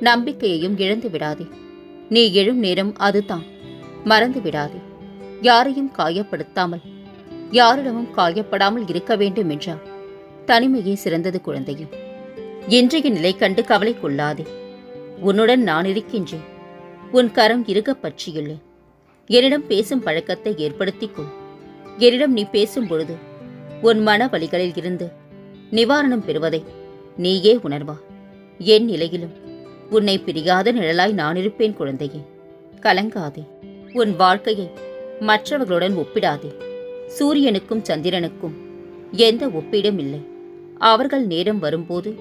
நம்பிக்கையையும் இழந்து விடாதே. நீ எழும் நேரம் அதுதான். மறந்து விடாதே. யாரையும் காயப்படுத்தாமல் யாரிடமும் காயப்படாமல் இருக்க வேண்டும் என்றார். தனிமையே சிறந்தது குழந்தையும் இன்றைய நிலை கண்டு கவலை கொள்ளாதே. உன்னுடன் நான் இருக்கின்றேன். உன் கரம் இருக பற்றியுள்ளேன் என்னிடம் பேசும் பழக்கத்தை ஏற்படுத்திக்கொள். என்னிடம் நீ பேசும் பொழுது உன் மன வழிகளில் இருந்து நிவாரணம் பெறுவதை நீயே உணர்வா. என் நிலையிலும் உன்னை பிரியாத நிழலாய் நான் இருப்பேன் குழந்தையே. கலங்காதே. உன் வாழ்க்கையை மற்றவர்களுடன் ஒப்பிடாதே. சூரியனுக்கும் சந்திரனுக்கும் எந்த ஒப்பீடும் இல்லை. அவர்கள் நேரம் வரும்போது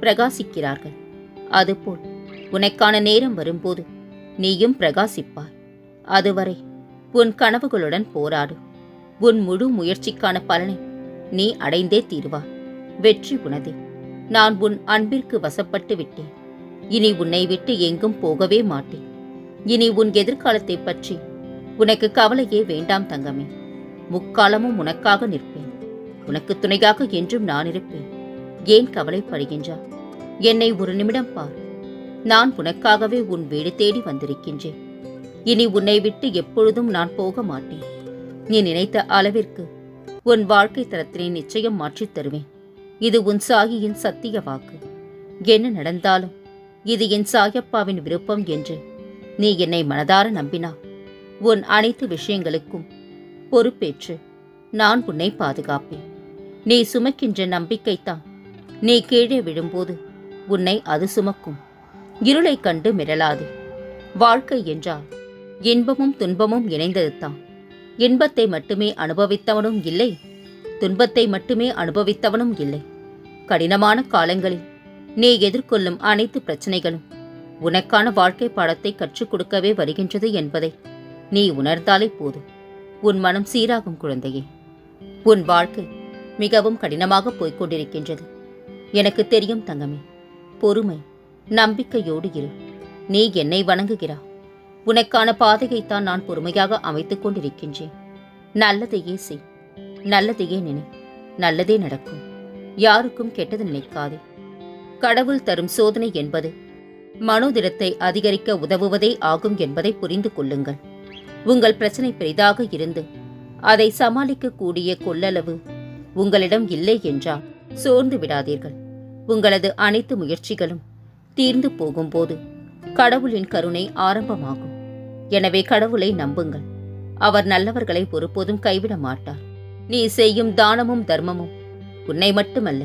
பிரகாசிக்கிறார்கள். அதுபோல் உனக்கான நேரம் வரும்போது நீயும் பிரகாசிப்பாய். அதுவரை உன் கனவுகளுடன் போராடு. உன் முழு முயற்சிக்கான பலனை நீ அடைந்தே தீர்வா வெற்றி உனதே. நான் உன் அன்பிற்கு வசப்பட்டு விட்டேன். இனி உன்னை விட்டு எங்கும் போகவே மாட்டேன். இனி உன் எதிர்காலத்தை பற்றி உனக்கு கவலையே வேண்டாம் தங்கமே. முக்காலமும் உனக்காக நிற்பேன். உனக்கு துணையாக என்றும் நான் இருப்பேன். ஏன் கவலைப்படுகின்றா? என்னை ஒரு நிமிடம் பார். நான் உனக்காகவே உன் வீடு தேடி வந்திருக்கின்றேன். இனி உன்னை விட்டு எப்பொழுதும் நான் போக மாட்டேன். நீ நினைத்த அளவிற்கு உன் வாழ்க்கை தரத்தினை நிச்சயம் மாற்றித் தருவேன். இது உன் சாகியின் சத்திய வாக்கு. என்ன நடந்தாலும் இது என் சாயப்பாவின் விருப்பம் என்று. நீ என்னை மனதார நம்பினா. உன் அனைத்து விஷயங்களுக்கும் பொறுப்பேற்று நான் உன்னை பாதுகாப்பேன். நீ சுமக்கின்ற நம்பிக்கைத்தான் நீ கீழே விழும்போது உன்னை அது சுமக்கும். இருளைக் கண்டு மிரளாது. வாழ்க்கை என்றால் இன்பமும் துன்பமும் இணைந்ததுதான். இன்பத்தை மட்டுமே அனுபவித்தவனும் இல்லை. துன்பத்தை மட்டுமே அனுபவித்தவனும் இல்லை. கடினமான காலங்களில் நீ எதிர்கொள்ளும் அனைத்து பிரச்சனைகளும். உனக்கான வாழ்க்கை பாடத்தை கற்றுக் கொடுக்கவே வருகின்றது என்பதை நீ உணர்ந்தாலே போதும். உன் மனம் சீராகும் குழந்தையே. உன் வாழ்க்கை மிகவும் கடினமாக போய்க் கொண்டிருக்கின்றது எனக்கு தெரியும் தங்கமே. பொறுமை நம்பிக்கையோடு இரு. நீ என்னை வணங்குகிறா. உனக்கான பாதையைத்தான் நான் பொறுமையாக அமைத்துக் கொண்டிருக்கின்றேன். நல்லதையே செய் நல்லதையே நினை. நல்லதே நடக்கும். யாருக்கும் கெட்டது நினைக்காதே. கடவுள் தரும் சோதனை என்பது மனோதிடத்தை அதிகரிக்க உதவுவதே ஆகும் என்பதை புரிந்து கொள்ளுங்கள். உங்கள் பிரச்சனை பெரிதாக இருந்து அதை சமாளிக்கக்கூடிய கொள்ளளவு உங்களிடம் இல்லை என்றால் சோர்ந்து விடாதீர்கள். உங்களது அனைத்து முயற்சிகளும் தீர்ந்து போகும்போது கடவுளின் கருணை ஆரம்பமாகும். எனவே கடவுளை நம்புங்கள். அவர் நல்லவர்களை ஒருபோதும் கைவிட மாட்டார். நீ செய்யும் தானமும் தர்மமும் உன்னை மட்டுமல்ல.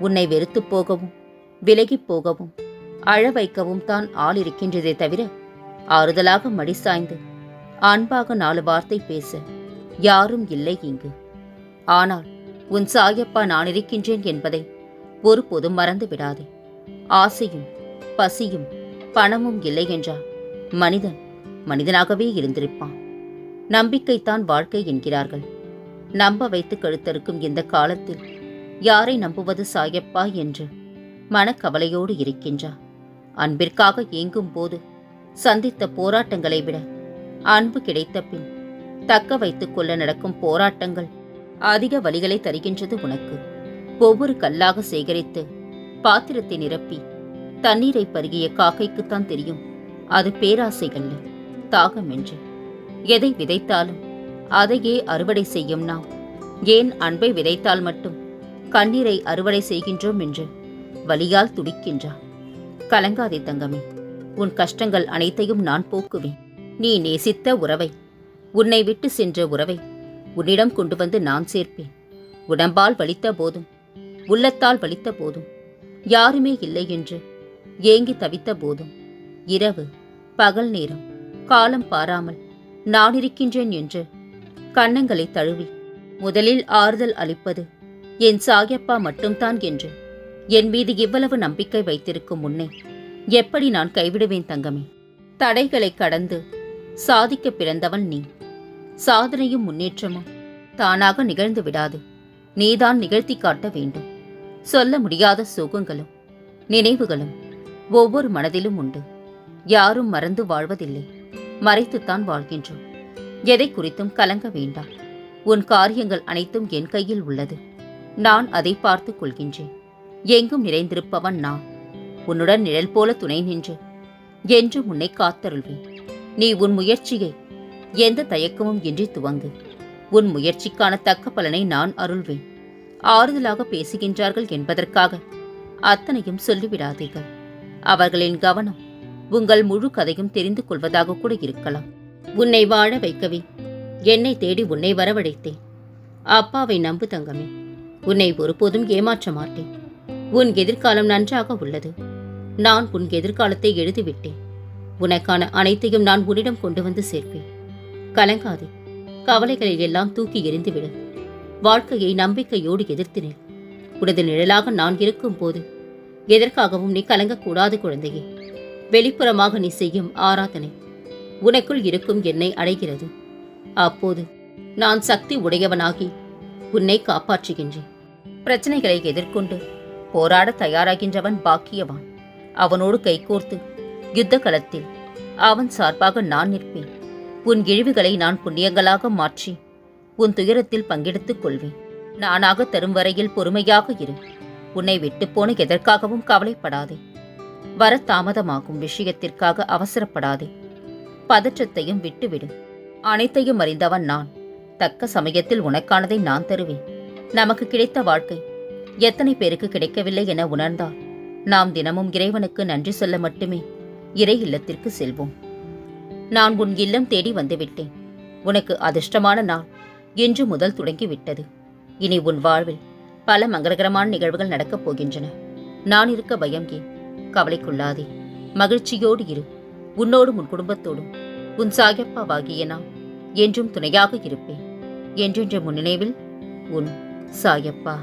உன்னை வெறுத்துப் போகவும் விலகிப் போகவும் அழ வைக்கவும் தான் ஆள் இருக்கின்றதே தவிர ஆறுதலாக மடி சாய்ந்து அன்பாக நாலு வார்த்தை பேச. யாரும் இல்லை இங்கு. ஆனால் உன் சாயப்பா நான் இருக்கின்றேன் என்பதை ஒருபோதும் மறந்து விடாதே. ஆசையும் பசியும் பணமும் இல்லை என்றால் மனிதன் மனிதனாகவே இருந்திருப்பான். நம்பிக்கைத்தான் வாழ்க்கை என்கிறார்கள். நம்ப வைத்து கழுத்தறுக்கும் இந்த காலத்தில் யாரை நம்புவது சாயப்பா என்று மனக்கவலையோடு இருக்கின்றார். அன்பிற்காக ஏங்கும் போது சந்தித்த போராட்டங்களை விட அன்பு கிடைத்த பின் தக்க வைத்துக் கொள்ள நடக்கும் போராட்டங்கள் அதிக வழிகளை தருகின்றது உனக்கு. ஒவ்வொரு கல்லாக சேகரித்து பாத்திரத்தை நிரப்பி தண்ணீரை பருகிய காக்கைக்குத்தான் தெரியும். அது பேராசைகள்ல தாகம் என்று. எதை விதைத்தாலும் அதையே அறுவடை செய்யும் நாம். ஏன் அன்பை விதைத்தால் மட்டும் கண்ணீரை அறுவடை செய்கின்றோம் என்று வலியால் துடிக்கின்றான் கலங்காதே தங்கமே உன் கஷ்டங்கள் அனைத்தையும் நான் போக்குவேன். நீ நேசித்த உறவை உன்னை விட்டு சென்ற உறவை உன்னிடம் கொண்டு வந்து நான் சேர்ப்பேன். உடம்பால் வலித்த போதும் உள்ளத்தால் வலித்த போதும் யாருமே இல்லை என்று ஏங்கி தவித்த போதும். இரவு பகல் நேரம் காலம் பாராமல் நான் இருக்கின்றேன் என்று கன்னங்களை தழுவி முதலில் ஆறுதல் அளிப்பது என் சாயப்பா மட்டும்தான் என்று. என் மீது இவ்வளவு நம்பிக்கை வைத்திருக்கும் முன்னே எப்படி நான் கைவிடுவேன் தங்கமே? தடைகளை கடந்து சாதிக்க பிறந்தவன் நீ. சாதனையும் முன்னேற்றமும் தானாக நிகழ்ந்து விடாது. நீதான் நிகழ்த்தி காட்ட வேண்டும். சொல்ல முடியாத சுகங்களும் நினைவுகளும் ஒவ்வொரு மனதிலும் உண்டு. யாரும் மறந்து வாழ்வதில்லை. மறைத்துத்தான் வாழ்கின்றோம். எதை குறித்தும் கலங்க வேண்டாம். உன் காரியங்கள் அனைத்தும் என் கையில் உள்ளது. நான் அதை பார்த்துக் கொள்கின்றேன். எங்கும் நிறைந்திருப்பவன் நான். உன்னுடன் நிழல் போல துணை நின்று. என்று உன்னை காத்தருள்வேன். நீ உன் முயற்சியை எந்த தயக்கமும் இன்றி துவங்கு. உன் முயற்சிக்கான தக்க பலனை நான் அருள்வேன். ஆறுதலாக பேசுகின்றார்கள் என்பதற்காக அத்தனையும் சொல்லிவிடாதீர்கள். அவர்களின் கவனம் உங்கள் முழு கதையும் தெரிந்து கொள்வதாக கூட இருக்கலாம். உன்னை வாழ வைக்கவே என்னை தேடி உன்னை வரவழைத்தேன். அப்பாவை நம்பு தங்கமே. உன்னை ஒருபோதும் ஏமாற்ற மாட்டேன். உன் எதிர்காலம் நன்றாக உள்ளது. நான் உன் எதிர்காலத்தை எழுதிவிட்டேன். உனக்கான அனைத்தையும் நான் உன்னிடம் கொண்டு வந்து சேர்ப்பேன். கலங்காதே. கவலைகளை எல்லாம் தூக்கி எறிந்துவிடு. வாழ்க்கையை நம்பிக்கையோடு எதிர்த்தினேன் உனது நிழலாக நான் இருக்கும் போது எதற்காகவும் நீ கலங்கக்கூடாது குழந்தையே. வெளிப்புறமாக நீ செய்யும் ஆராதனை உனக்குள் இருக்கும் என்னை அடைகிறது. அப்போது நான் சக்தி உடையவனாகி உன்னை காப்பாற்றுகின்றேன். பிரச்சனைகளை எதிர்கொண்டு போராட தயாராகின்றவன் பாக்கியவான். அவனோடு கைகோர்த்து யுத்த களத்தில் அவன் சார்பாக நான் நிற்பேன். உன் இழிவுகளை நான் புண்ணியங்களாக மாற்றி உன் துயரத்தில் பங்கெடுத்துக் கொள்வேன். நானாக தரும் வரையில் பொறுமையாக இரு. உன்னை விட்டுப்போன எதற்காகவும் கவலைப்படாதே. வர தாமதமாகும் விஷயத்திற்காக அவசரப்படாதே. பதற்றத்தையும் விட்டுவிடு. அனைத்தையும் அறிந்தவன் நான். தக்க சமயத்தில் உனக்கானதை நான் தருவேன். நமக்கு கிடைத்த வாழ்க்கை. எத்தனை பேருக்கு கிடைக்கவில்லை என உணர்ந்தால் நாம் தினமும் இறைவனுக்கு நன்றி சொல்ல மட்டுமே இறை இல்லத்திற்கு செல்வோம். நான் உன் இல்லம் தேடி வந்துவிட்டேன். உனக்கு அதிர்ஷ்டமான நாள் இன்று முதல் தொடங்கிவிட்டது. இனி உன் வாழ்வில் பல மங்களகரமான நிகழ்வுகள் நடக்கப் போகின்றன. நான் இருக்க பயம் ஏன்? கவலைக்குள்ளாதே. மகிழ்ச்சியோடு இரு. உன்னோடும் உன் குடும்பத்தோடும். உன் சாயப்பாவாகிய நான் என்றும் துணையாக இருப்பேன். என்றென்ற முன்னினைவில் உன் சாயப்பா